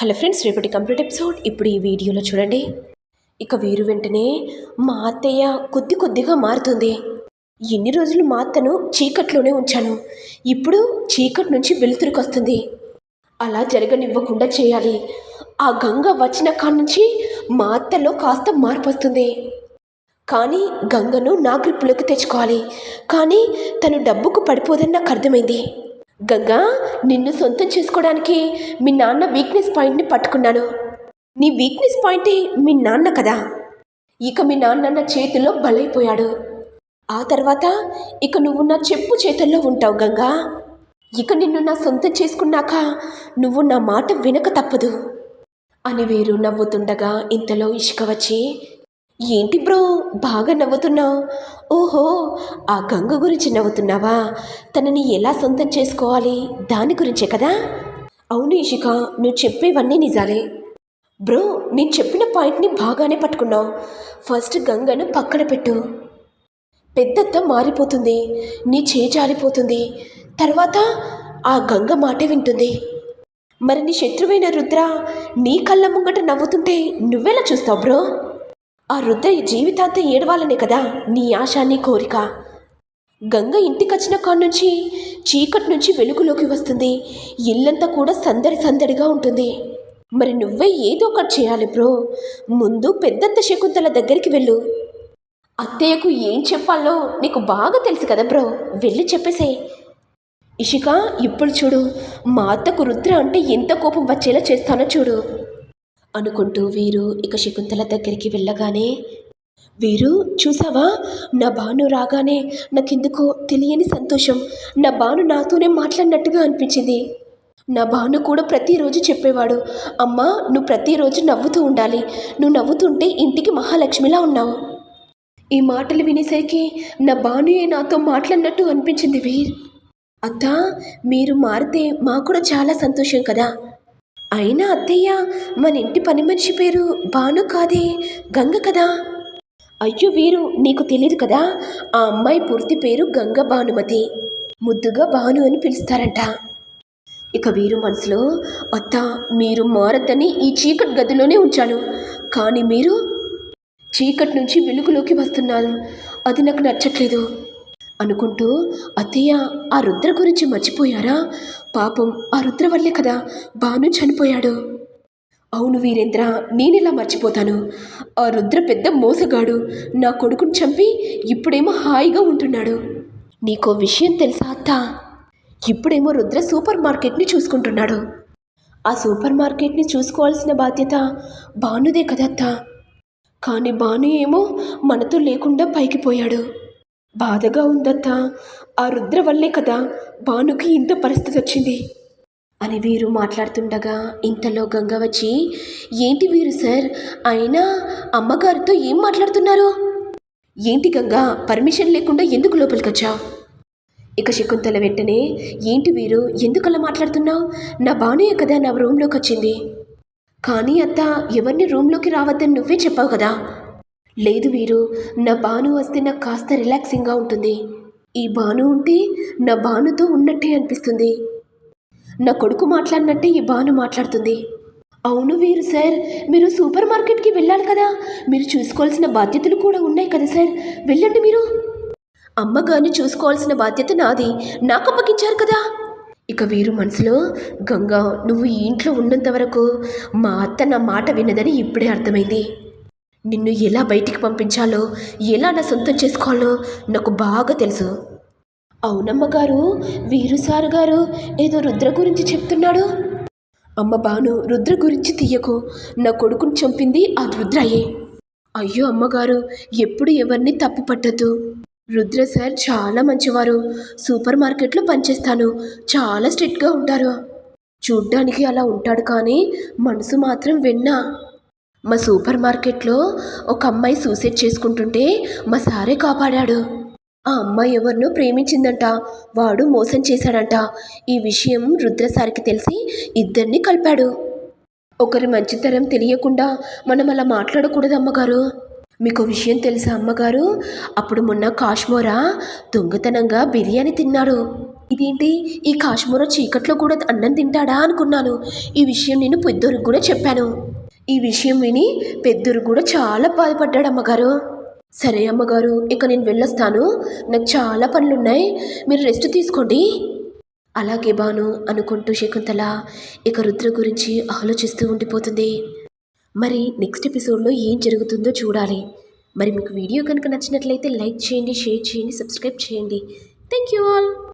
Hello friends రేపటి complete episode. ఇప్పుడు ఈ వీడియోలో చూడండి. ఇక వీరు వెంటనే మా అత్తయ్య కొద్ది కొద్దిగా మారుతుంది. ఎన్ని రోజులు మా అత్తను చీకట్లోనే ఉంచాను. ఇప్పుడు చీకటి నుంచి వెలుతురికి వస్తుంది. అలా జరగనివ్వకుండా చేయాలి. ఆ గంగ వచ్చిన కాడి నుంచి మా అత్తలో కాస్త మార్పు వస్తుంది. కానీ గంగను నా గ్రిప్పులోకి తెచ్చుకోవాలి. కానీ తను డబ్బుకు పడిపోదని నాకు అర్థమైంది. గంగా నిన్ను సొంతం చేసుకోవడానికి మీ నాన్న వీక్నెస్ పాయింట్ని పట్టుకున్నాను నీ వీక్నెస్ పాయింటే మీ నాన్న కదా. ఇక మీ నాన్న నా చేతిలో బలైపోయాడు. ఆ తర్వాత ఇక నువ్వు నా చెప్పు చేతుల్లో ఉంటావు గంగా. ఇక నిన్ను నా సొంతం చేసుకున్నాక నువ్వు నా మాట వినక తప్పదు. అని వీరు నవ్వుతుండగా ఇంతలో ఇసుక వచ్చి ఏంటి బ్రో బాగా నవ్వుతున్నావు? ఓహో ఆ గంగ గురించి నవ్వుతున్నావా? తనని ఎలా సొంతం చేసుకోవాలి? దాని గురించే కదా? అవును ఇషిక నువ్వు చెప్పేవన్నీ నిజాలే. బ్రో నేను చెప్పిన పాయింట్ని బాగానే పట్టుకున్నావు. ఫస్ట్ గంగను పక్కన పెట్టు. పెద్దత్త మారిపోతుంది నీ చేజారిపోతుంది తర్వాత ఆ గంగ మాటే వింటుంది. మరి నీ శత్రువైన రుద్ర నీ కళ్ళ ముంగట నవ్వుతుంటే నువ్వెలా చూస్తావు బ్రో? ఆ రుద్ర జీవితాంతం ఏడవాలనే కదా నీ ఆశ నీ కోరిక. గంగ ఇంటికొచ్చిన కాడ నుంచి చీకటి నుంచి వెలుగులోకి వస్తుంది. ఇల్లంతా కూడా సందడి సందడిగా ఉంటుంది. మరి నువ్వే ఏదో ఒకటి చేయాలి బ్రో. ముందు పెద్దంత శకుంతల దగ్గరికి వెళ్ళు. అత్తయ్యకు ఏం చెప్పాలో నీకు బాగా తెలుసు కదా బ్రో. వెళ్ళి చెప్పేసే ఇషిక ఇప్పుడు చూడు. మా అత్తకు రుద్ర అంటే ఎంత కోపం వచ్చేలా చేస్తానో చూడు. అనుకుంటూ వీరు ఇక శకుంతల దగ్గరికి వెళ్ళగానే వీరు చూసావా? నా బాను రాగానే నాకెందుకో తెలియని సంతోషం. నా బాను నాతోనే మాట్లాడినట్టుగా అనిపించింది. నా బాను కూడా ప్రతిరోజు చెప్పేవాడు అమ్మా నువ్వు ప్రతిరోజు నవ్వుతూ ఉండాలి. నువ్వు నవ్వుతుంటే ఇంటికి మహాలక్ష్మిలా ఉన్నావు ఈ మాటలు వినేసరికి నా బానుయే నాతో మాట్లాడినట్టు అనిపించింది వీర్. అత్త మీరు మారితే మాకు కూడా చాలా సంతోషం కదా. అయినా అత్తయ్య మన ఇంటి పని మనిషి పేరు భాను కాదే గంగ కదా? అయ్యో వీరు నీకు తెలియదు కదా? ఆ అమ్మాయి పూర్తి పేరు గంగ భానుమతి. ముద్దుగా భాను అని పిలుస్తారంట. ఇక వీరు మనసులో అత్త మీరు మారద్దని ఈ చీకటి గదిలోనే ఉంచాను. కానీ మీరు? చీకటి నుంచి వెలుగులోకి వస్తున్నాను అది నాకు నచ్చట్లేదు. అనుకుంటూ అత్తయ్య ఆ రుద్ర గురించి మర్చిపోయారా? పాపం ఆ రుద్ర వల్లే కదా భాను చనిపోయాడు. అవును వీరేంద్ర నేనెలా మర్చిపోతాను. ఆ రుద్ర పెద్ద మోసగాడు. నా కొడుకుని చంపి ఇప్పుడేమో హాయిగా ఉంటున్నాడు. నీకో విషయం తెలుసా అత్త? ఇప్పుడేమో రుద్ర సూపర్ మార్కెట్ని చూసుకుంటున్నాడు. ఆ సూపర్ మార్కెట్ని చూసుకోవాల్సిన బాధ్యత భానుదే కదత్తా కానీ భాను ఏమో మనతో లేకుండా పైకి పోయాడు. బాధగా ఉందత్తా. ఆ రుద్ర వల్లే కదా భానుకి ఇంత పరిస్థితి వచ్చింది. అని వీరు మాట్లాడుతుండగా ఇంతలో గంగ వచ్చి ఏంటి వీరు సార్? అయినా అమ్మగారితో ఏం మాట్లాడుతున్నారు? ఏంటి గంగా? పర్మిషన్ లేకుండా ఎందుకు లోపలికి వచ్చావు? ఇక శకుంతల వెంటనే ఏంటి వీరు? ఎందుకలా మాట్లాడుతున్నావు? నా భానుయే కదా నా రూమ్లోకి వచ్చింది. కానీ అత్త ఎవరిని రూమ్లోకి రావద్దని నువ్వే చెప్పావు కదా. లేదు వీరు నా భాను వస్తే నాకు కాస్త రిలాక్సింగ్గా ఉంటుంది. ఈ భాను ఉంటే నా భానుతో ఉన్నట్టే అనిపిస్తుంది. నా కొడుకు మాట్లాడినట్టే ఈ భాను మాట్లాడుతుంది. అవును వీరు సార్. మీరు సూపర్ మార్కెట్కి వెళ్ళాలి కదా. మీరు చూసుకోవాల్సిన బాధ్యతలు కూడా ఉన్నాయి కదా సార్. వెళ్ళండి మీరు. అమ్మగారిని చూసుకోవాల్సిన బాధ్యత నాది. నాకు అప్పగించారు కదా. ఇక వీరు మనసులో గంగా నువ్వు ఈ ఇంట్లో ఉన్నంత వరకు మా అత్త నా మాట వినదని ఇప్పుడే అర్థమైంది. నిన్ను ఎలా బయటికి పంపించాలో ఎలా నా సొంతం చేసుకోవాలో నాకు బాగా తెలుసు. అవునమ్మ గారు వీరు సారు గారు ఏదో రుద్ర గురించి చెప్తున్నాడు. అమ్మ బాను రుద్ర గురించి తీయకు. నా కొడుకుని చంపింది ఆ రుద్రయే. అయ్యో అమ్మగారు ఎప్పుడు ఎవరిని తప్పు పట్టద్దు. రుద్ర సార్ చాలా మంచివారు. సూపర్ మార్కెట్లో పనిచేస్తాను. చాలా స్ట్రిక్ట్గా ఉంటారు. చూడ్డానికి అలా ఉంటాడు కానీ మనసు మాత్రం విన్నా. మా సూపర్ మార్కెట్లో ఒక అమ్మాయి సూసైడ్ చేసుకుంటుంటే మా సారే కాపాడాడు. ఆ అమ్మాయి ఎవరినో ప్రేమించిందంట. వాడు మోసం చేశాడంట. ఈ విషయం రుద్రసారికి తెలిసి ఇద్దరిని కలిపాడు. ఒకరి మంచితనం తెలియకుండా మనం అలా మాట్లాడకూడదు అమ్మగారు. మీకు విషయం తెలుసా అమ్మగారు? అప్పుడు మొన్న కాశ్మోరా దొంగతనంగా బిర్యానీ తిన్నాడు. ఇదేంటి? ఈ కాశ్మోరా చీకట్లో కూడా అన్నం తింటాడా అనుకున్నాను. ఈ విషయం నేను పెద్దోరికి కూడా చెప్పాను. ఈ విషయం విని పెద్దరు కూడా చాలా బాధపడ్డాడు అమ్మగారు. సరే అమ్మగారు ఇక నేను వెళ్ళొస్తాను. నాకు చాలా పనులున్నాయి. మీరు రెస్ట్ తీసుకోండి. అలాగే బాను అనుకుంటూ శకుంతల ఇక రుద్ర గురించి ఆలోచిస్తూ ఉండిపోతుంది. మరి నెక్స్ట్ ఎపిసోడ్లో ఏం జరుగుతుందో చూడాలి. మరి మీకు వీడియో కనుక నచ్చినట్లయితే లైక్ చేయండి షేర్ చేయండి సబ్స్క్రైబ్ చేయండి. Thank you all.